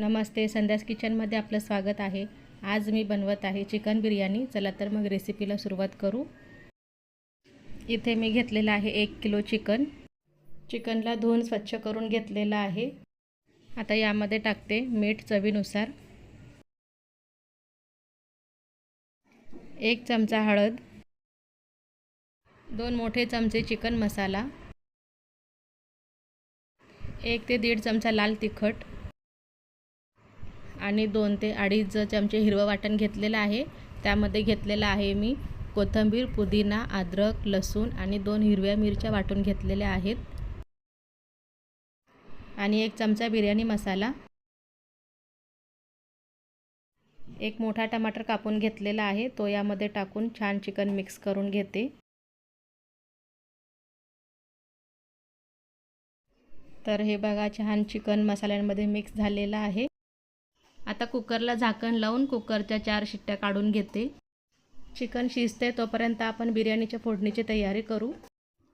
नमस्ते संध्यास किचनमध्ये आपलं स्वागत आहे. आज मी बनवत आहे चिकन बिर्याणी. चला तर मग रेसिपीला सुरुवात करू. इथे मी घेतलेलं आहे एक किलो चिकन. चिकनला धुवून स्वच्छ करून घेतलेलं आहे. आता यामध्ये टाकते मीठ चवीनुसार. एक चमचा हळद. दोन मोठे चमचे चिकन मसाला. एक ते दीड चमचा लाल तिखट. आणि दोन ते अडीच चमचे हिरवं वाटण घेतलेलं आहे त्यामध्ये घेतलेलं आहे मी कोथिंबीर पुदिना अद्रक लसूण आणि दोन हिरव्या मिरच्या वाटून घेतलेल्या आहेत. आणि एक चमचा बिर्याणी मसाला. एक मोठा टमाटर कापून घेतलेला आहे तो यामध्ये टाकून छान चिकन मिक्स करून घेते. तर हे बघा छान चिकन मसाल्यांमध्ये मिक्स झालेलं आहे. आता कुकरला झाकण लावून कुकरच्या चार शिट्ट्या काढून घेते. चिकन शिजते तोपर्यंत आपण बिर्याणीच्या फोडणीची तयारी करू.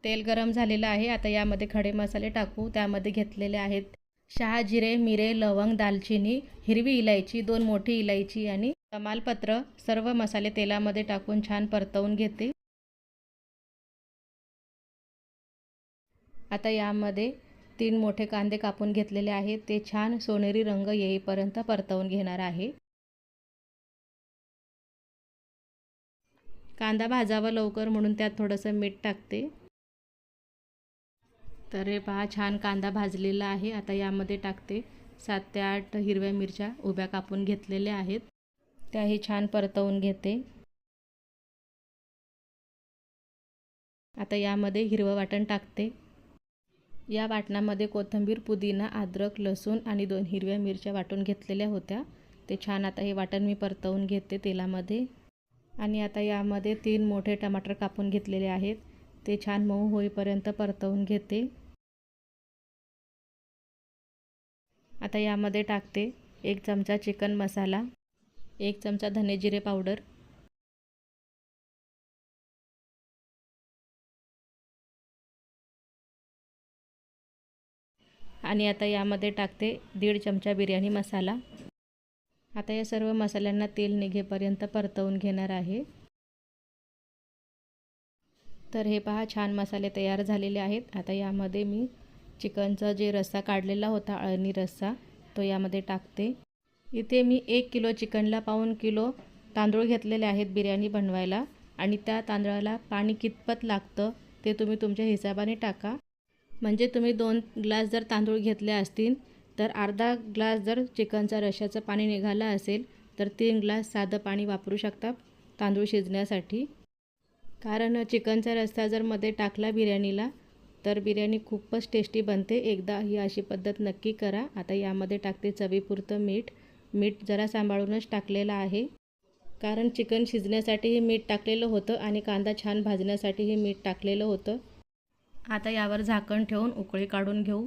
तेल गरम झालेलं आहे. आता यामध्ये खडे मसाले टाकू. त्यामध्ये घेतलेले आहेत शहा जिरे मिरे लवंग दालचिनी हिरवी इलायची दोन मोठी इलायची आणि तमालपत्र. सर्व मसाले तेलामध्ये टाकून छान परतवून घेते. आता यामध्ये तीन मोठे कांदे कापून घेतलेले आहेत. ते छान सोनेरी रंग येईपर्यंत परतवून घेणार आहे. कांदा भाजावा लवकर म्हणून त्यात थोडंसं मीठ टाकते. तर हे पहा छान कांदा भाजलेला आहे. आता यामध्ये टाकते. सात ते आठ हिरव्या मिरच्या उभ्या कापून घेतलेल्या आहेत. त्याही छान परतवून घेते. आता यामध्ये हिरवं वाटण टाकते. या वाटणामध्ये कोथिंबीर पुदिना अद्रक लसूण आणि दोन हिरव्या मिरच्या वाटून घेतलेल्या होत्या. ते छान आता हे वाटण मी परतवून घेते तेलामध्ये. आणि आता यामध्ये तीन मोठे टमाटर कापून घेतलेले आहेत. ते छान मऊ होईपर्यंत परतवून घेते. आता यामध्ये टाकते एक चमचा चिकन मसाला एक चमचा धने जिरे पावडर आणि आता यामध्ये टाकते दीड चमचा बिर्याणी मसाला. आता या सर्व मसाल्यांना तेल निघेपर्यंत परतवून घेणार आहे. तर हे पहा छान मसाले तयार झालेले आहेत. आता यामध्ये मी चिकनचा जे रस्सा काढलेला होता अळणी रस्सा तो यामध्ये टाकते. इथे मी एक किलो चिकनला पाऊन किलो तांदूळ घेतलेले आहेत बिर्याणी बनवायला. आणि त्या तांदळाला पाणी कितपत लागतं ते तुम्ही तुमच्या हिशोबाने टाका. म्हणजे तुम्ही दोन ग्लास जर तांदूळ घेतले असतील तर अर्धा ग्लास जर चिकनचा रश्याचं पाणी निघालं असेल तर तीन ग्लास साधं पाणी वापरू शकता तांदूळ शिजण्यासाठी. कारण चिकनचा रस्सा जर मध्ये टाकला बिर्याणीला तर बिर्याणी खूपच टेस्टी बनते. एकदा ही अशी पद्धत नक्की करा. आता यामध्ये टाकते चवीपुरतं मीठ. मीठ जरा सांभाळूनच टाकलेलं आहे. कारण चिकन शिजण्यासाठीही मीठ टाकलेलं होतं आणि कांदा छान भाजण्यासाठीही मीठ टाकलेलं होतं. आता यावर झाकण ठेवून उकळी काढून घेऊ.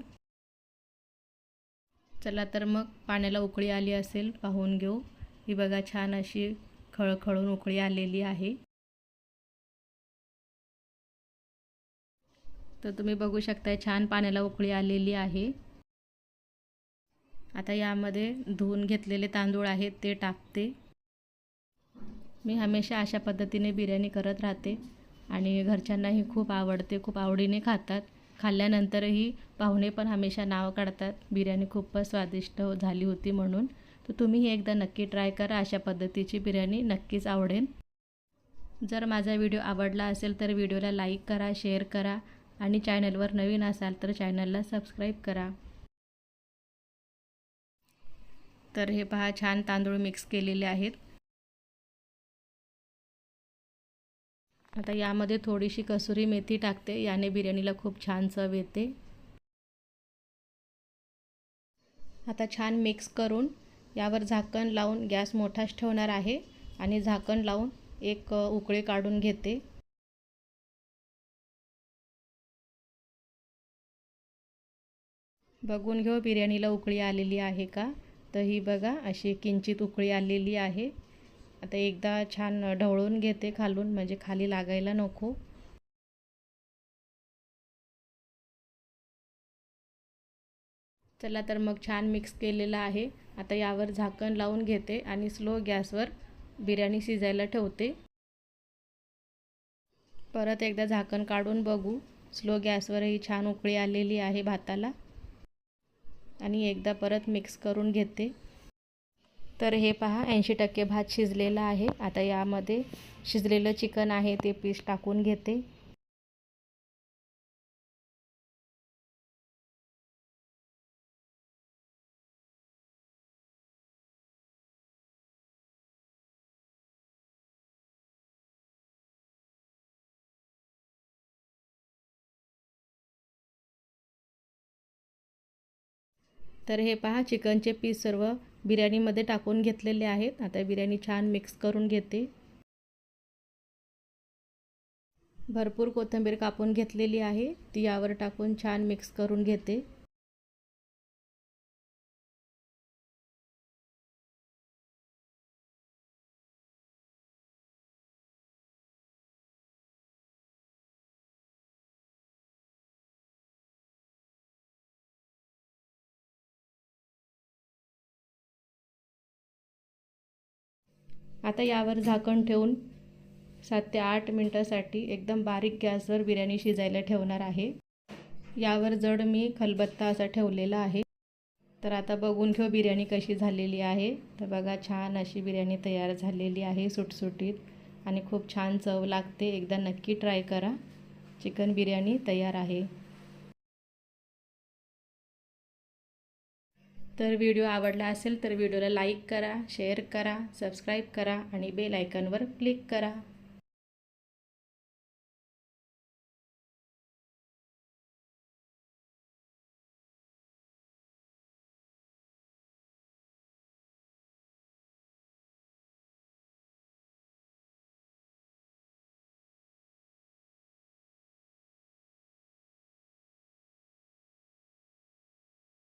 चला तर मग पाण्याला उकळी आली असेल पाहून घेऊ. ही बघा छान अशी खळखळून उकळी आलेली आहे. तर तुम्ही बघू शकता छान पाण्याला उकळी आलेली आहे. आता यामध्ये धुवून घेतलेले तांदूळ आहेत ते टाकते. मी हमेशा अशा पद्धतीने बिर्याणी करत राहते. आणि घरच्यांनाही खूप आवडते खूप आवडीने खातात. खाल्ल्यानंतरही पाहुणे पण हमेशा नाव काढतात. बिर्याणी खूपच स्वादिष्ट झाली होती म्हणून. तर तुम्हीही एकदा नक्की ट्राय करा. अशा पद्धतीची बिर्याणी नक्कीच आवडेल. जर माझा व्हिडिओ आवडला असेल तर व्हिडिओला लाईक करा शेअर करा आणि चॅनलवर नवीन असाल तर चॅनलला सबस्क्राईब करा. तर हे पहा छान तांदूळ मिक्स केलेले आहेत. आता यामध्ये थोडीशी कसुरी मेथी टाकते. याने बिर्याणीला खूप छान चव येते. आता छान मिक्स करून यावर झाकण लावून गॅस मोठाच ठेवणार आहे आणि झाकण लावून एक उकळी काढून घेते. बघून घेऊ बिर्याणीला उकळी आलेली आहे का? तर ही बघा अशी किंचित उकळी आलेली आहे. आता एकदा छान ढवळून घेते खालून म्हणजे खाली लागायला नको. चला तर मग छान मिक्स केलेलं आहे. आता यावर झाकण लावून घेते आणि स्लो गॅसवर बिर्याणी शिजायला ठेवते. परत एकदा झाकण काढून बघू. स्लो गॅसवरही छान उकळी आलेली आहे भाताला. आणि एकदा परत मिक्स करून घेते. तर हे पहा ऐंशी टक्के भात शिजलेला आहे. आता यामध्ये शिजलेलं चिकन आहे ते पीस टाकून घेते. तर हे पहा चिकनचे पीस सर्व बिर्याणीमध्ये टाकून घेतलेले आहेत. आता बिर्याणी छान मिक्स करून घेते. भरपूर कोथिंबीर कापून घेतलेली आहे. ती यावर टाकून छान मिक्स करून घेते. आता यावर झाकण ठेवून सात ते आठ मिनटासाठी एकदम बारीक गॅसवर बिर्याणी शिजायला ठेवणार आहे. यावर जड मी खलबत्ता असा ठेवलेला आहे. तर आता बघून घेऊ बिर्याणी कशी झालेली आहे. तर बघा छान अशी बिर्याणी तयार झालेली आहे सुटसुटीत आणि खूप छान चव लागते. एकदा नक्की ट्राय करा. चिकन बिर्याणी तयार आहे. तर व्हिडिओ आवडला असेल तर व्हिडिओला लाईक करा शेअर करा सबस्क्राईब करा आणि बेल आयकनवर क्लिक करा.